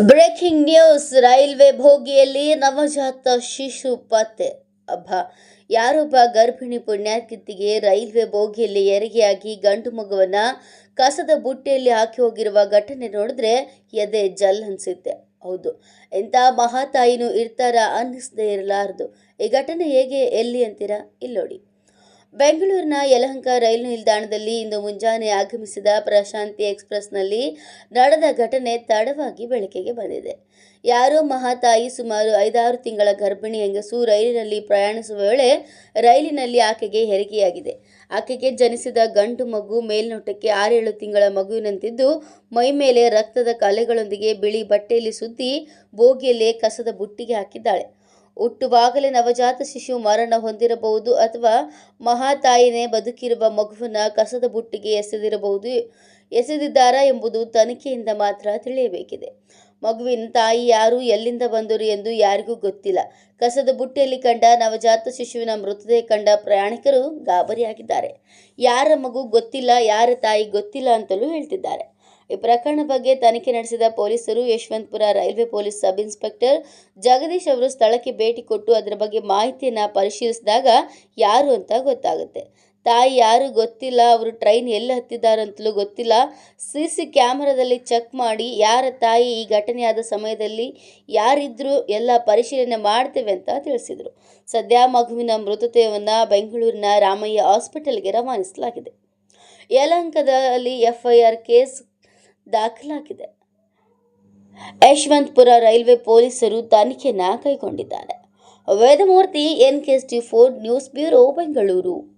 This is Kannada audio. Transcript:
ಬ್ರೇಕಿಂಗ್ ನ್ಯೂಸ್ ರೈಲ್ವೆ ಭೋಗಿಯಲ್ಲಿ ನವಜಾತ ಶಿಶು ಪತ್ತೆ. ಅಬ್ಬ. ಯಾರೊಬ್ಬ ಗರ್ಭಿಣಿ ಪುಣ್ಯಾತ್ಕಿತ್ತಿಗೆ ರೈಲ್ವೆ ಬೋಗಿಯಲ್ಲಿ ಎರಗಿಯಾಗಿ ಗಂಡು ಮಗುವನ್ನ ಕಸದ ಬುಟ್ಟಿಯಲ್ಲಿ ಹಾಕಿ ಹೋಗಿರುವ ಘಟನೆ ನೋಡಿದ್ರೆ ಎದೆ ಜಲ್ ಅನ್ಸುತ್ತೆ. ಹೌದು. ಎಂಥ ಮಹಾತಾಯಿನೂ ಇರ್ತಾರ ಅನ್ನಿಸದೇ ಇರಲಾರದು. ಈ ಘಟನೆ ಹೇಗೆ, ಎಲ್ಲಿ ಅಂತೀರಾ? ಇಲ್ಲಿ ನೋಡಿ ಬೆಂಗಳೂರಿನ ಯಲಹಂಕ ರೈಲು ನಿಲ್ದಾಣದಲ್ಲಿ ಇಂದು ಮುಂಜಾನೆ ಆಗಮಿಸಿದ ಪ್ರಶಾಂತಿ ಎಕ್ಸ್ಪ್ರೆಸ್ನಲ್ಲಿ ನಡೆದ ಘಟನೆ ತಡವಾಗಿ ಬೆಳಕಿಗೆ ಬಂದಿದೆ. ಯಾರೋ ಮಹಾತಾಯಿ ಸುಮಾರು ಐದಾರು ತಿಂಗಳ ಗರ್ಭಿಣಿ ಹೆಂಗಸು ರೈಲಿನಲ್ಲಿ ಪ್ರಯಾಣಿಸುವ ವೇಳೆ ರೈಲಿನಲ್ಲಿ ಆಕೆಗೆ ಹೆರಿಗೆಯಾಗಿದೆ. ಆಕೆಗೆ ಜನಿಸಿದ ಗಂಡು ಮಗು ಮೇಲ್ನೋಟಕ್ಕೆ ಆರೇಳು ತಿಂಗಳ ಮಗುವಿನಂತಿದ್ದು, ಮೈ ಮೇಲೆ ರಕ್ತದ ಕಲೆಗಳೊಂದಿಗೆ ಬಿಳಿ ಬಟ್ಟೆಯಲ್ಲಿ ಸುದ್ದಿ ಬೋಗಿಯಲ್ಲೇ ಕಸದ ಬುಟ್ಟಿಗೆ ಹಾಕಿದ್ದಾಳೆ. ಹುಟ್ಟುವಾಗಲೇ ನವಜಾತ ಶಿಶು ಮರಣ ಹೊಂದಿರಬಹುದು ಅಥವಾ ಮಹಾತಾಯಿನೇ ಬದುಕಿರುವ ಮಗುವಿನ ಕಸದ ಬುಟ್ಟಿಗೆ ಎಸೆದಿರಬಹುದು. ಎಸೆದಿದ್ದಾರಾ ಎಂಬುದು ತನಿಖೆಯಿಂದ ಮಾತ್ರ ತಿಳಿಯಬೇಕಿದೆ. ಮಗುವಿನ ತಾಯಿ ಯಾರು, ಎಲ್ಲಿಂದ ಬಂದರು ಎಂದು ಯಾರಿಗೂ ಗೊತ್ತಿಲ್ಲ. ಕಸದ ಬುಟ್ಟಿಯಲ್ಲಿ ಕಂಡ ನವಜಾತ ಶಿಶುವಿನ ಮೃತದೇಹ ಕಂಡ ಪ್ರಯಾಣಿಕರು ಗಾಬರಿಯಾಗಿದ್ದಾರೆ. ಯಾರ ಮಗು ಗೊತ್ತಿಲ್ಲ, ಯಾರ ತಾಯಿ ಗೊತ್ತಿಲ್ಲ ಅಂತಲೂ ಹೇಳ್ತಿದ್ದಾರೆ. ಈ ಪ್ರಕರಣ ಬಗ್ಗೆ ತನಿಖೆ ನಡೆಸಿದ ಪೊಲೀಸರು Yeshwanthpur railway police sub inspector Jagadish ಅವರು ಸ್ಥಳಕ್ಕೆ ಭೇಟಿ ಕೊಟ್ಟು ಅದರ ಬಗ್ಗೆ ಮಾಹಿತಿಯನ್ನು ಪರಿಶೀಲಿಸಿದಾಗ ಯಾರು ಅಂತ ಗೊತ್ತಾಗುತ್ತೆ. ತಾಯಿ ಯಾರು ಗೊತ್ತಿಲ್ಲ, ಅವರು ಟ್ರೈನ್ ಎಲ್ಲಿ ಹತ್ತಿದ್ದಾರಂತಲೂ ಗೊತ್ತಿಲ್ಲ. ಸಿ ಸಿ ಕ್ಯಾಮರಾದಲ್ಲಿ ಚೆಕ್ ಮಾಡಿ ಯಾರ ತಾಯಿ ಈ ಘಟನೆಯಾದ ಸಮಯದಲ್ಲಿ ಯಾರಿದ್ರು ಎಲ್ಲ ಪರಿಶೀಲನೆ ಮಾಡ್ತೇವೆ ಅಂತ ತಿಳಿಸಿದರು. ಸದ್ಯ ಮಗುವಿನ ಮೃತದೇಹವನ್ನು ಬೆಂಗಳೂರಿನ ರಾಮಯ್ಯ ಹಾಸ್ಪಿಟಲ್ಗೆ ರವಾನಿಸಲಾಗಿದೆ. ಯಲಹಂಕದಲ್ಲಿ ಎಫ್ಐಆರ್ ಕೇಸ್ ದಾಖಲಾಗಿದೆ. ಯಶವಂತಪುರ ರೈಲ್ವೆ ಪೊಲೀಸರು ತನಿಖೆಯನ್ನ ಕೈಗೊಂಡಿದ್ದಾರೆ. Vedamurthy N K four news bureau Bengaluru.